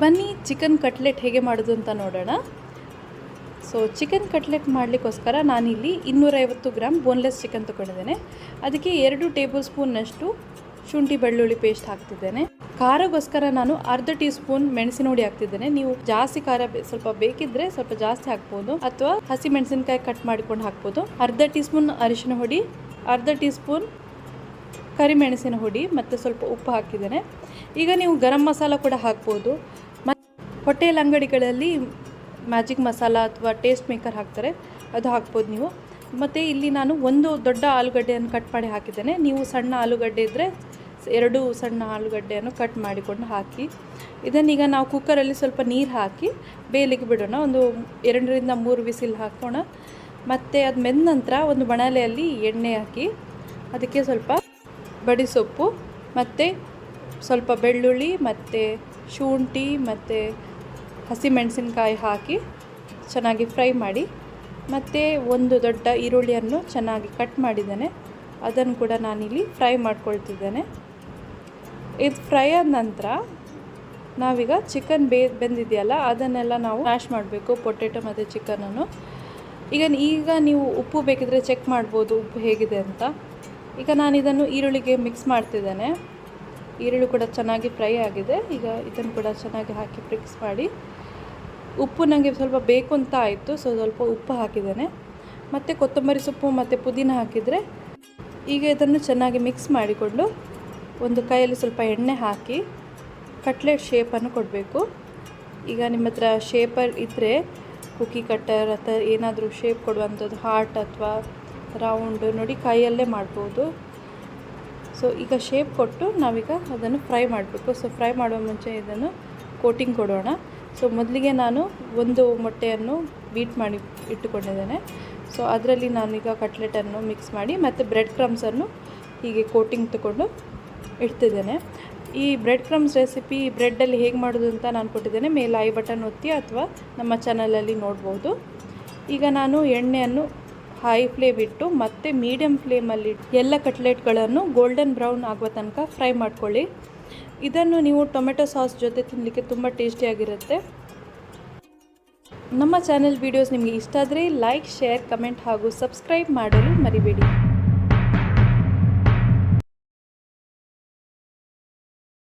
ಬನ್ನಿ chicken cutlet ಹೇಗೆ ಮಾಡೋದು ಅಂತ ನೋಡೋಣ. ಸೊ ಚಿಕನ್ ಕಟ್ಲೆಟ್ ಮಾಡಲಿಕ್ಕೋಸ್ಕರ ನಾನಿಲ್ಲಿ ಇನ್ನೂರೈವತ್ತು ಗ್ರಾಮ್ ಬೋನ್ಲೆಸ್ ಚಿಕನ್ ತೊಗೊಂಡಿದ್ದೇನೆ. ಅದಕ್ಕೆ ಎರಡು ಟೇಬಲ್ ಸ್ಪೂನ್ನಷ್ಟು ಶುಂಠಿ ಬೆಳ್ಳುಳ್ಳಿ ಪೇಸ್ಟ್ ಹಾಕ್ತಿದ್ದೇನೆ. ಖಾರಗೋಸ್ಕರ ನಾನು ಅರ್ಧ ಟೀ ಸ್ಪೂನ್ ಮೆಣಸಿನ ಹುಡಿ ಹಾಕ್ತಿದ್ದೇನೆ. ನೀವು ಜಾಸ್ತಿ ಖಾರ ಸ್ವಲ್ಪ ಬೇಕಿದ್ರೆ ಸ್ವಲ್ಪ ಜಾಸ್ತಿ ಹಾಕ್ಬೋದು. ಅಥವಾ ಹಸಿ ಮೆಣಸಿನಕಾಯಿ ಕಟ್ ಮಾಡಿಕೊಂಡು ಹಾಕ್ಬೋದು. ಅರ್ಧ ಟೀ ಸ್ಪೂನ್ ಅರಿಶಿನ ಹುಡಿ, ಅರ್ಧ ಟೀ ಸ್ಪೂನ್ ಕರಿಮೆಣಸಿನ ಹುಡಿ, ಮತ್ತು ಸ್ವಲ್ಪ ಉಪ್ಪು ಹಾಕಿದ್ದೇನೆ ಈಗ ನೀವು ಗರಂ ಮಸಾಲ ಕೂಡ ಹಾಕ್ಬೋದು. ಹೋಟೆಲ್ ಅಂಗಡಿಗಳಲ್ಲಿ ಮ್ಯಾಜಿಕ್ ಮಸಾಲ ಅಥವಾ ಟೇಸ್ಟ್ ಮೇಕರ್ ಹಾಕ್ತಾರೆ. ಅದು ಹಾಕ್ಬೋದು ನೀವು. ಮತ್ತು ಇಲ್ಲಿ ನಾನು ಒಂದು ದೊಡ್ಡ ಆಲೂಗಡ್ಡೆಯನ್ನು ಕಟ್ ಮಾಡಿ ಹಾಕಿದ್ದೇನೆ. ನೀವು ಸಣ್ಣ ಆಲೂಗಡ್ಡೆ ಇದ್ದರೆ ಎರಡು ಸಣ್ಣ ಆಲೂಗಡ್ಡೆಯನ್ನು ಕಟ್ ಮಾಡಿಕೊಂಡು ಹಾಕಿ. ಇದನ್ನೀಗ ನಾವು ಕುಕ್ಕರಲ್ಲಿ ಸ್ವಲ್ಪ ನೀರು ಹಾಕಿ ಬೇಲಿಗೆ ಬಿಡೋಣ. ಒಂದು ಎರಡರಿಂದ ಮೂರು ವಿಸಿಲ್ ಹಾಕೋಣ. ಮತ್ತು ಅದು ಮೆಂದ ನಂತರ ಒಂದು ಬಣಲೆಯಲ್ಲಿ ಎಣ್ಣೆ ಹಾಕಿ, ಅದಕ್ಕೆ ಸ್ವಲ್ಪ ಬಡಿಸೊಪ್ಪು ಮತ್ತು ಸ್ವಲ್ಪ ಬೆಳ್ಳುಳ್ಳಿ, ಮತ್ತು ಶುಂಠಿ, ಮತ್ತು ಹಸಿಮೆಣಸಿನ್ಕಾಯಿ ಹಾಕಿ ಚೆನ್ನಾಗಿ ಫ್ರೈ ಮಾಡಿ ಮತ್ತು ಒಂದು ದೊಡ್ಡ ಈರುಳ್ಳಿಯನ್ನು ಚೆನ್ನಾಗಿ ಕಟ್ ಮಾಡಿದ್ದೇನೆ. ಅದನ್ನು ಕೂಡ ನಾನಿಲ್ಲಿ ಫ್ರೈ ಮಾಡ್ಕೊಳ್ತಿದ್ದೇನೆ. ಇದು ಫ್ರೈ ಆದ ನಂತರ ನಾವೀಗ ಚಿಕನ್ ಬೇ ಬೆಂದಿದೆಯಲ್ಲ, ಅದನ್ನೆಲ್ಲ ನಾವು ಮ್ಯಾಶ್ ಮಾಡಬೇಕು, ಪೊಟೆಟೊ ಮತ್ತು ಚಿಕನನ್ನು. ಈಗ ಈಗ ನೀವು ಉಪ್ಪು ಬೇಕಿದ್ರೆ ಚೆಕ್ ಮಾಡ್ಬೋದು, ಉಪ್ಪು ಹೇಗಿದೆ ಅಂತ. ಈಗ ನಾನು ಇದನ್ನು ಈರುಳ್ಳಿಗೆ ಮಿಕ್ಸ್ ಮಾಡ್ತಿದ್ದೇನೆ. ಈರುಳ್ಳಿ ಕೂಡ ಚೆನ್ನಾಗಿ ಫ್ರೈ ಆಗಿದೆ. ಈಗ ಇದನ್ನು ಕೂಡ ಚೆನ್ನಾಗಿ ಹಾಕಿ ಮಿಕ್ಸ್ ಮಾಡಿ. ಉಪ್ಪು ನನಗೆ ಸ್ವಲ್ಪ ಬೇಕು ಅಂತ ಆಯಿತು, ಸೊ ಸ್ವಲ್ಪ ಉಪ್ಪು ಹಾಕಿದ್ದೇನೆ. ಮತ್ತು ಕೊತ್ತಂಬರಿ ಸೊಪ್ಪು ಮತ್ತು ಪುದೀನ ಹಾಕಿದರೆ ಈಗ ಇದನ್ನು ಚೆನ್ನಾಗಿ ಮಿಕ್ಸ್ ಮಾಡಿಕೊಂಡು ಒಂದು ಕೈಯಲ್ಲಿ ಸ್ವಲ್ಪ ಎಣ್ಣೆ ಹಾಕಿ ಕಟ್ಲೆಟ್ ಶೇಪನ್ನು ಕೊಡಬೇಕು. ಈಗ ನಿಮ್ಮ ಹತ್ರ ಶೇಪರ್ ಇದ್ದರೆ ಕುಕ್ಕಿ ಕಟ್ಟರ್ ಅಥವಾ ಏನಾದರೂ ಶೇಪ್ ಕೊಡುವಂಥದ್ದು ಹಾರ್ಟ್ ಅಥವಾ ರೌಂಡ್ ನೋಡಿ ಕೈಯಲ್ಲೇ ಮಾಡ್ಬೋದು. ಸೊ ಈಗ ಶೇಪ್ ಕೊಟ್ಟು ನಾವೀಗ ಅದನ್ನು ಫ್ರೈ ಮಾಡಬೇಕು. ಸೊ ಫ್ರೈ ಮಾಡುವ ಮುಂಚೆ ಇದನ್ನು ಕೋಟಿಂಗ್ ಕೊಡೋಣ. ಸೊ ಮೊದಲಿಗೆ ನಾನು ಒಂದು ಮೊಟ್ಟೆಯನ್ನು ಬೀಟ್ ಮಾಡಿ ಇಟ್ಟುಕೊಂಡಿದ್ದೇನೆ. ಸೊ ಅದರಲ್ಲಿ ನಾನೀಗ ಕಟ್ಲೆಟನ್ನು ಮಿಕ್ಸ್ ಮಾಡಿ ಮತ್ತು ಬ್ರೆಡ್ ಕ್ರಮ್ಸನ್ನು ಹೀಗೆ ಕೋಟಿಂಗ್ ತಗೊಂಡು ಇಡ್ತಿದ್ದೇನೆ. ಈ ಬ್ರೆಡ್ ಕ್ರಮ್ಸ್ ರೆಸಿಪಿ ಬ್ರೆಡ್ಡಲ್ಲಿ ಹೇಗೆ ಮಾಡೋದು ಅಂತ ನಾನು ಕೊಟ್ಟಿದ್ದೇನೆ. ಮೇಲೆ ಐ ಬಟನ್ ಒತ್ತಿ ಅಥವಾ ನಮ್ಮ ಚಾನಲಲ್ಲಿ ನೋಡ್ಬೋದು. ಈಗ ನಾನು ಎಣ್ಣೆಯನ್ನು ಹೈ ಫ್ಲೇಮ್ ಇಟ್ಟು ಮತ್ತೆ ಮೀಡಿಯಮ್ ಫ್ಲೇಮಲ್ಲಿ ಎಲ್ಲ ಕಟ್ಲೆಟ್ಗಳನ್ನು ಗೋಲ್ಡನ್ ಬ್ರೌನ್ ಆಗುವ ತನಕ ಫ್ರೈ ಮಾಡ್ಕೊಳ್ಳಿ. ಇದನ್ನು ನೀವು ಟೊಮೆಟೊ ಸಾಸ್ ಜೊತೆ ತಿನ್ನಲಿಕ್ಕೆ ತುಂಬ ಟೇಸ್ಟಿಯಾಗಿರುತ್ತೆ ನಮ್ಮ ಚಾನೆಲ್ ವೀಡಿಯೋಸ್ ನಿಮಗೆ ಇಷ್ಟ ಆದರೆ ಲೈಕ್ ಶೇರ್ ಕಮೆಂಟ್ ಹಾಗೂ ಸಬ್ಸ್ಕ್ರೈಬ್ ಮಾಡಲು ಮರಿಬೇಡಿ.